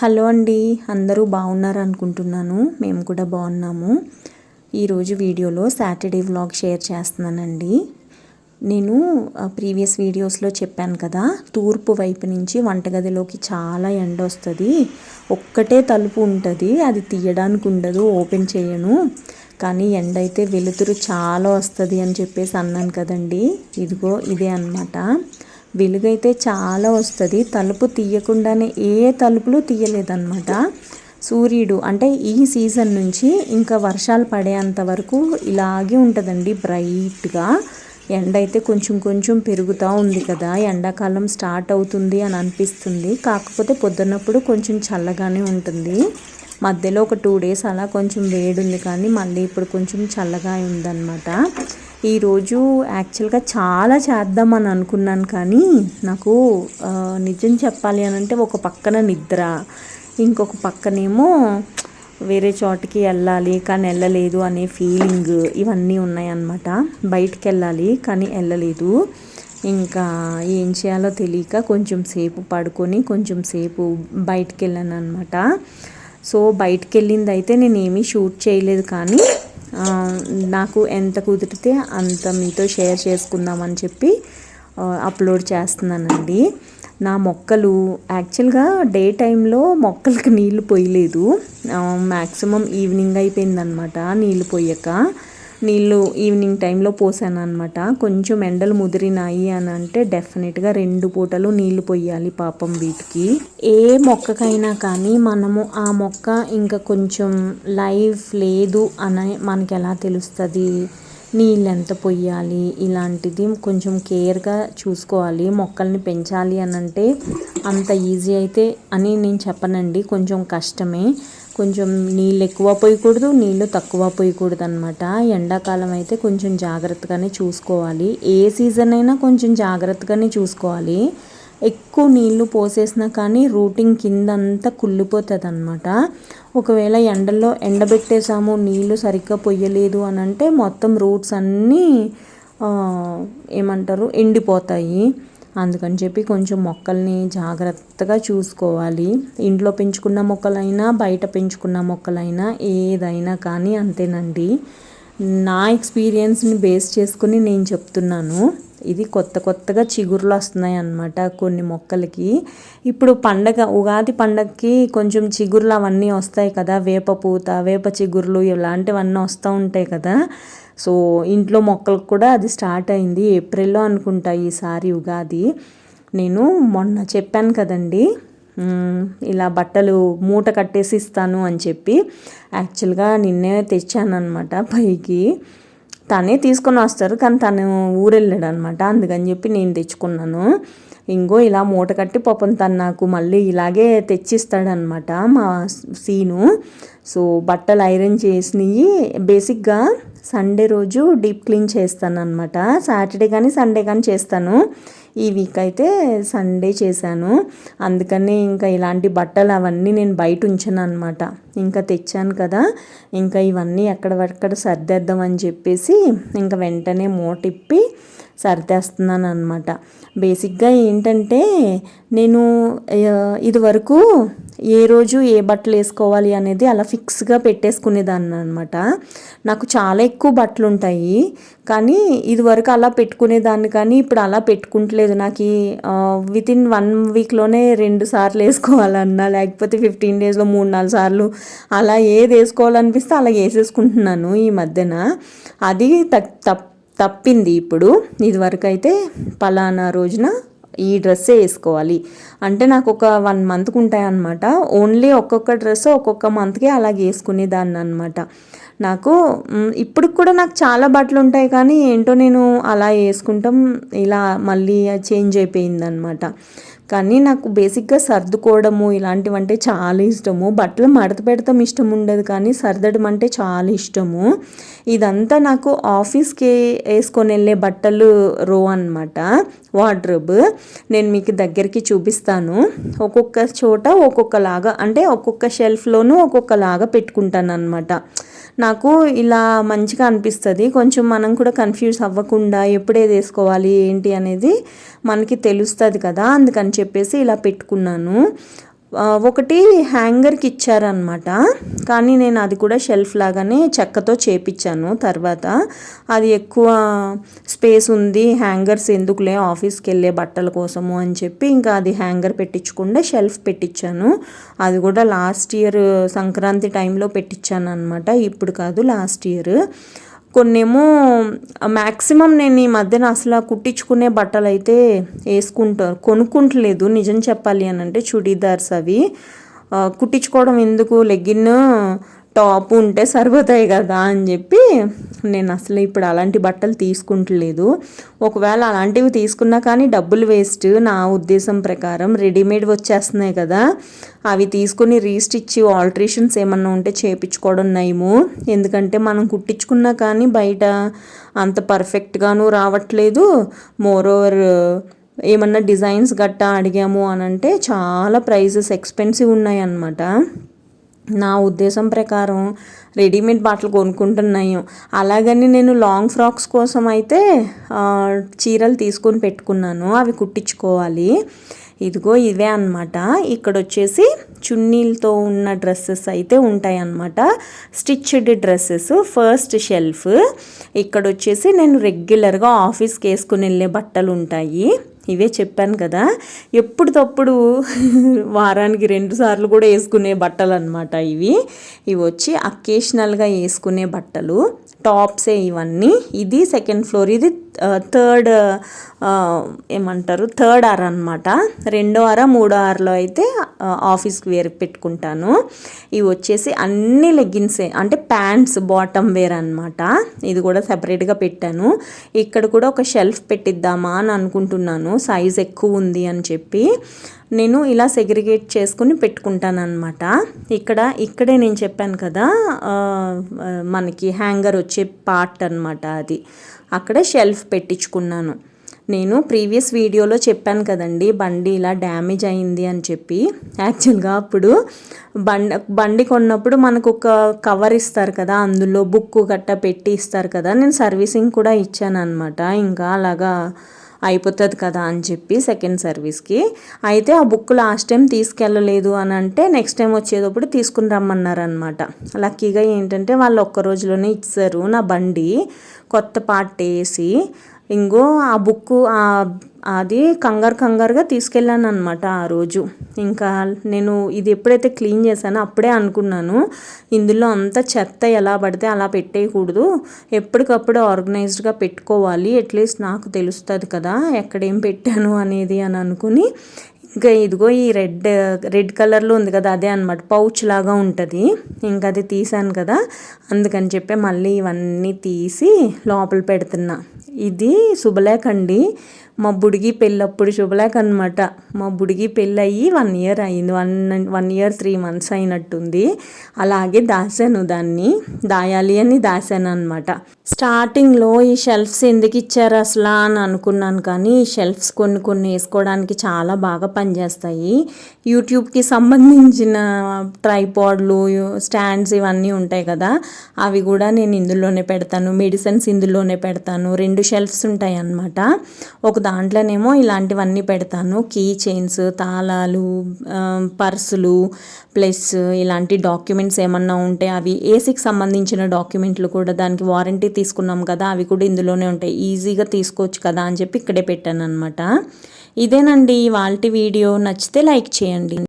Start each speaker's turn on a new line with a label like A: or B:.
A: Hello అండి. అందరూ బాగున్నారు అనుకుంటున్నాను మేము కూడా బాగున్నాము. ఈరోజు వీడియోలో సాటర్డే వ్లాగ్ షేర్ చేస్తున్నానండి. నేను ప్రీవియస్ వీడియోస్లో చెప్పాను కదా తూర్పు వైపు నుంచి వంటగదిలోకి చాలా ఎండ వస్తుంది. ఒక్కటే తలుపు ఉంటుంది. అది తీయడానికి ఉండదు ఓపెన్ చేయను. కానీ ఎండ అయితే వెలుతురు చాలా వస్తుంది అని చెప్పేసి అన్నాను కదండి. ఇదిగో ఇదే అనమాట వెలుగైతే చాలా వస్తుంది. తలుపు తీయకుండానే ఏ తలుపులు తీయలేదన్నమాట. సూర్యుడు అంటే ఈ సీజన్ నుంచి ఇంకా వర్షాలు పడేంత వరకు ఇలాగే ఉంటుందండి బ్రైట్గా. ఎండ అయితే కొంచెం కొంచెం పెరుగుతూ ఉంది కదా. ఎండాకాలం స్టార్ట్ అవుతుంది అని అనిపిస్తుంది. కాకపోతే పొద్దున్నప్పుడు కొంచెం చల్లగానే ఉంటుంది. మధ్యలో ఒక టూ డేస్ అలా కొంచెం వేడి ఉంది కానీ మళ్ళీ ఇప్పుడు కొంచెం చల్లగా ఉందన్నమాట ఈరోజు యాక్చువల్గా చాలా చేద్దామని అనుకున్నాను కానీ నాకు నిజం చెప్పాలి అని అంటే ఒక పక్కన నిద్ర ఇంకొక పక్కనేమో వేరే చోటికి వెళ్ళాలి కానీ వెళ్ళలేదు అనే ఫీలింగ్ ఇవన్నీ ఉన్నాయన్నమాట. బయటికి వెళ్ళాలి కానీ వెళ్ళలేదు. ఇంకా ఏం చేయాలో తెలియక కొంచెం సేపు పడుకొని కొంచెం సేపు బయటికి వెళ్ళాను అనమాట సో బయటికి వెళ్ళింది అయితే నేను ఏమీ షూట్ చేయలేదు కానీ నాకు ఎంత కుదిరితే అంత మీతో షేర్ చేసుకుందామని చెప్పి అప్లోడ్ చేస్తున్నానండి. నా మొక్కలు యాక్చువల్గా డే టైంలో మొక్కలకి నీళ్ళు పోయలేదు. మ్యాక్సిమం ఈవినింగ్ అయిపోయిందనమాట నీళ్ళు పోయాక. నీళ్ళు ఈవినింగ్ టైంలో పోసాను అనమాట కొంచెం ఎండలు ముదిరినాయి అని అంటే డెఫినెట్గా రెండు పూటలు నీళ్ళు పోయాలి పాపం వీటికి. ఏ మొక్కకైనా కానీ మనము ఆ మొక్క ఇంకా కొంచెం లైఫ్ లేదు అని మనకి ఎలా తెలుస్తుంది? నీళ్ళు ఎంత పొయ్యాలి ఇలాంటిది కొంచెం కేర్గా చూసుకోవాలి. మొక్కల్ని పెంచాలి అని అంటే అంత ఈజీ అయితే అని నేను చెప్పనండి. కొంచెం కష్టమే. కొంచెం నీళ్ళు ఎక్కువ పోయకూడదు నీళ్ళు తక్కువ పోయకూడదు అనమాట ఎండాకాలం అయితే కొంచెం జాగ్రత్తగానే చూసుకోవాలి. ఏ సీజన్ అయినా కొంచెం జాగ్రత్తగానే చూసుకోవాలి. ఎక్కువ నీళ్ళు పోసేసినా కానీ రూటింగ్ కిందంతా కుళ్ళిపోతుంది అనమాట ఒకవేళ ఎండల్లో ఎండబెట్టేసాము నీళ్ళు సరిగ్గా పొయ్యలేదు అని అంటే మొత్తం రూట్స్ అన్నీ ఏమంటారు ఎండిపోతాయి. అందుకని చెప్పి కొంచెం మొక్కల్ని జాగ్రత్తగా చూసుకోవాలి. ఇంట్లో పెంచుకున్న మొక్కలైనా బయట పెంచుకున్న మొక్కలైనా ఏదైనా కానీ అంతేనండి. నా ఎక్స్పీరియన్స్ని బేస్ చేసుకుని నేను చెప్తున్నాను. ఇది కొత్త కొత్తగా చిగురులు వస్తున్నాయి అన్నమాట కొన్ని మొక్కలకి. ఇప్పుడు పండగ ఉగాది పండగకి కొంచెం చిగురులు అవన్నీ వస్తాయి కదా వేప పూత వేప చిగురులు ఇలాంటివన్నీ వస్తూ ఉంటాయి కదా. సో ఇంట్లో మొక్కలకు కూడా అది స్టార్ట్ అయింది ఏప్రిల్లో అనుకుంటా ఈసారి ఉగాది. నేను మొన్న చెప్పాను కదండి ఇలా బట్టలు మూట కట్టేసి ఇస్తాను అని చెప్పి. యాక్చువల్గా నిన్నే తెచ్చాను అనమాట పైకి. తనే తీసుకొని వస్తారు కానీ తను ఊరెళ్ళాడు అనమాట అందుకని చెప్పి నేను తెచ్చుకున్నాను. ఇంకో ఇలా మూట కట్టి పాపం తను నాకు మళ్ళీ ఇలాగే తెచ్చిస్తాడనమాట మా సీను. సో బట్టలు ఐరన్ చేసినవి బేసిక్గా సండే రోజు డీప్ క్లీన్ చేస్తాను అనమాట సాటర్డే కానీ సండే కానీ చేస్తాను. ఈ వీక్ అయితే సండే చేశాను. అందుకనే ఇంకా ఇలాంటి బట్టలు అవన్నీ నేను బయట ఉంచాను అనమాట ఇంకా తెచ్చాను కదా ఇంకా ఇవన్నీ ఎక్కడ సర్దేద్దామని చెప్పేసి ఇంకా వెంటనే మూటిప్పి సర్దేస్తున్నాను అనమాట బేసిక్గా ఏంటంటే నేను ఇదివరకు ఏ రోజు ఏ బట్టలు వేసుకోవాలి అనేది అలా మిక్స్గా పెట్టేసుకునేదాన్ని అనమాట నాకు చాలా ఎక్కువ బట్టలు ఉంటాయి కానీ ఇదివరకు అలా పెట్టుకునేదాన్ని. కానీ ఇప్పుడు అలా పెట్టుకుంటలేదు. నాకు విత్ ఇన్ వన్ వీక్లోనే రెండు సార్లు వేసుకోవాలన్నా లేకపోతే ఫిఫ్టీన్ డేస్లో మూడు నాలుగు సార్లు అలా ఏది వేసుకోవాలనిపిస్తే అలా వేసేసుకుంటున్నాను ఈ మధ్యన. అది తప్ తప్పింది ఇప్పుడు. ఇదివరకు అయితే పలానా రోజున ఈ డ్రెస్సే వేసుకోవాలి. అంటే నాకు ఒక వన్ మంత్కి ఉంటాయి అనమాట ఓన్లీ ఒక్కొక్క డ్రెస్ ఒక్కొక్క మంత్కి అలాగే వేసుకునేదాన్ని అనమాట నాకు ఇప్పుడు కూడా నాకు చాలా బట్టలు ఉంటాయి కానీ ఏంటో నేను అలా వేసుకుంటాం ఇలా మళ్ళీ చేంజ్ అయిపోయిందనమాట కానీ నాకు బేసిక్గా సర్దుకోవడము ఇలాంటివంటే చాలా ఇష్టము. బట్టలు మడత పెడతాం ఇష్టం ఉండదు కానీ సర్దడం అంటే చాలా ఇష్టము. ఇదంతా నాకు ఆఫీస్కి వేసుకొని వెళ్ళే బట్టలు రో అనమాట వార్డ్రోబ్. నేను మీకు దగ్గరికి చూపిస్తాను. ఒక్కొక్క చోట ఒక్కొక్కలాగా అంటే ఒక్కొక్క షెల్ఫ్లోనూ ఒక్కొక్కలాగా పెట్టుకుంటాను అనమాట నాకు ఇలా మంచిగా అనిపిస్తుంది. కొంచెం మనం కూడా కన్ఫ్యూజ్ అవ్వకుండా ఎప్పుడేది వేసుకోవాలి ఏంటి అనేది మనకి తెలుస్తుంది కదా. అందుకని చెప్పేసి ఇలా పెట్టుకున్నాను. ఒకటి హ్యాంగర్కి ఇచ్చారనమాట కానీ నేను అది కూడా షెల్ఫ్ లాగానే చెక్కతో చేపించాను తర్వాత. అది ఎక్కువ స్పేస్ ఉంది హ్యాంగర్స్ ఎందుకులే ఆఫీస్కి వెళ్ళే బట్టల కోసము అని చెప్పి ఇంకా అది హ్యాంగర్ పెట్టించకుండా షెల్ఫ్ పెట్టించాను. అది కూడా లాస్ట్ ఇయర్ సంక్రాంతి టైంలో పెట్టించాను అనమాట ఇప్పుడు కాదు లాస్ట్ ఇయర్. కొన్నేమో మ్యాక్సిమం నేను ఈ మధ్యన అసలు కుట్టించుకునే బట్టలు అయితే వేసుకుంటారు కొనుక్కుంటలేదు నిజం చెప్పాలి అని అంటే చుడీదార్స్ అవి. కుట్టించుకోవడం ఎందుకు? లెగ్గిన్ టాప్ ఉంటే సరిపోతాయి కదా అని చెప్పి నేను అసలు ఇప్పుడు అలాంటి బట్టలు తీసుకుంటలేదు. ఒకవేళ అలాంటివి తీసుకున్నా కానీ డబ్బులు వేస్ట్ నా ఉద్దేశం ప్రకారం. రెడీమేడ్ వచ్చేస్తున్నాయి కదా. అవి తీసుకుని రీస్టిచ్ ఆల్ట్రేషన్స్ ఏమన్నా ఉంటే చేపించుకోవడం నయము. ఎందుకంటే మనం కుట్టించుకున్నా కానీ బయట అంత పర్ఫెక్ట్గాను రావట్లేదు. మోర్ ఓవర్ ఏమన్నా డిజైన్స్ గట్టా అడిగాము అని అంటే చాలా ప్రైజెస్ ఎక్స్పెన్సివ్ ఉన్నాయి అన్నమాట నా ఉద్దేశం ప్రకారం రెడీమేడ్ బట్టలు కొనుక్కుంటున్నాయి. అలాగని నేను లాంగ్ ఫ్రాక్స్ కోసం అయితే చీరలు తీసుకొని పెట్టుకున్నాను. అవి కుట్టించుకోవాలి. ఇదిగో ఇవే అన్నమాట. ఇక్కడ వచ్చేసి చున్నీలతో ఉన్న డ్రెస్సెస్ అయితే ఉంటాయి అన్నమాట. Stitched dresses first shelf. ఇక్కడ వచ్చేసి నేను రెగ్యులర్గా ఆఫీస్కి వేసుకుని వెళ్ళే బట్టలు ఉంటాయి. ఇవే చెప్పాను కదా. ఎప్పుడు తప్పుడు వారానికి రెండు సార్లు కూడా వేసుకునే బట్టలు అనమాట ఇవి. ఇవి వచ్చి అకేషనల్గా వేసుకునే బట్టలు. టాప్సే ఇవన్నీ. ఇది సెకండ్ ఫ్లోర్ ఇది థర్డ్ ఏమంటారు? థర్డ్ ఆర్ అనమాట రెండో ఆర మూడో ఆర్లో అయితే ఆఫీస్కి వేర్ పెట్టుకుంటాను. ఇవి వచ్చేసి అన్ని లెగ్గిన్సే అంటే ప్యాంట్స్ బాటమ్ వేర్ అనమాట ఇది కూడా సపరేట్గా పెట్టాను. ఇక్కడ కూడా ఒక షెల్ఫ్ పెట్టిద్దామా అని అనుకుంటున్నాను. సైజ్ ఎక్కువ ఉంది అని చెప్పి. నేను ఇలా సెగ్రిగేట్ చేసుకుని పెట్టుకుంటాను అనమాట ఇక్కడ ఇక్కడే నేను చెప్పాను కదా మనకి హ్యాంగర్ వచ్చే పార్ట్ అనమాట అది. అక్కడ షెల్ఫ్ పెట్టించుకున్నాను. నేను ప్రీవియస్ వీడియోలో చెప్పాను కదండి బండి ఇలా డ్యామేజ్ అయింది అని చెప్పి. యాక్చువల్గా అప్పుడు బండి బండి కొన్నప్పుడు మనకు ఒక కవర్ ఇస్తారు కదా అందులో బుక్ గట్ట పెట్టి ఇస్తారు కదా నేను సర్వీసింగ్ కూడా ఇచ్చాను అనమాట ఇంకా అలాగా అయిపోతుంది కదా అని చెప్పి సెకండ్ సర్వీస్కి అయితే ఆ బుక్ లాస్ట్ టైం తీసుకెళ్ళలేదు అని అంటే నెక్స్ట్ టైం వచ్చేటప్పుడు తీసుకుని రమ్మన్నారు అనమాట లక్కీగా ఏంటంటే వాళ్ళు ఒక్క రోజులోనే ఇచ్చారు నా బండి. కొత్త పార్ట్ వేసి. ఇంకో ఆ బుక్ అది కంగారు కంగారుగా తీసుకెళ్ళాను అనమాట ఆ రోజు. ఇంకా నేను ఇది ఎప్పుడైతే క్లీన్ చేశానో అప్పుడే అనుకున్నాను ఇందులో అంతా చెత్త ఎలా పడితే అలా పెట్టేయకూడదు. ఎప్పటికప్పుడు ఆర్గనైజ్డ్గా పెట్టుకోవాలి అట్లీస్ట్ నాకు తెలుస్తుంది కదా ఎక్కడేం పెట్టాను అనేది అని అనుకుని ఇంకా ఇదిగో ఈ రెడ్ రెడ్ కలర్లో ఉంది కదా అదే అనమాట పౌచ్ లాగా ఉంటుంది. ఇంకా అది తీసాను కదా అందుకని చెప్పి మళ్ళీ ఇవన్నీ తీసి లోపల పెడుతున్నా. ఇది శుభలేఖ అండి మా బుడిగి పెళ్ళప్పుడు శుభలేఖ అనమాట మా బుడిగి పెళ్ళి అయ్యి వన్ ఇయర్ అయింది. One one year three months అయినట్టుంది. అలాగే దాశాను దాన్ని దాయాలి అని దాశాను అనమాట స్టార్టింగ్లో ఈ షెల్ఫ్స్ ఎందుకు ఇచ్చారు అసలు అని అనుకున్నాను కానీ ఈ షెల్ఫ్స్ కొన్ని కొన్ని వేసుకోవడానికి చాలా బాగా పనిచేస్తాయి. యూట్యూబ్కి సంబంధించిన ట్రైపాడ్లు స్టాండ్స్ ఇవన్నీ ఉంటాయి కదా అవి కూడా నేను ఇందులోనే పెడతాను. మెడిసిన్స్ ఇందులోనే పెడతాను. రెండు షెల్ఫ్స్ ఉంటాయి అన్నమాట. ఒక దాంట్లోనేమో ఇలాంటివన్నీ పెడతాను. కీ చైన్స్ తాళాలు పర్సులు ప్లస్ ఇలాంటి డాక్యుమెంట్స్ ఏమన్నా ఉంటే అవి ఏసీకి సంబంధించిన డాక్యుమెంట్లు కూడా దానికి వారంటీ తీసుకున్నాం కదా అవి కూడా ఇందులోనే ఉంటాయి. ఈజీగా తీసుకోవచ్చు కదా అని చెప్పి ఇక్కడే పెట్టాను అనమాట ఇదేనండి వాళ్ళ వీడియో. నచ్చితే లైక్ చేయండి.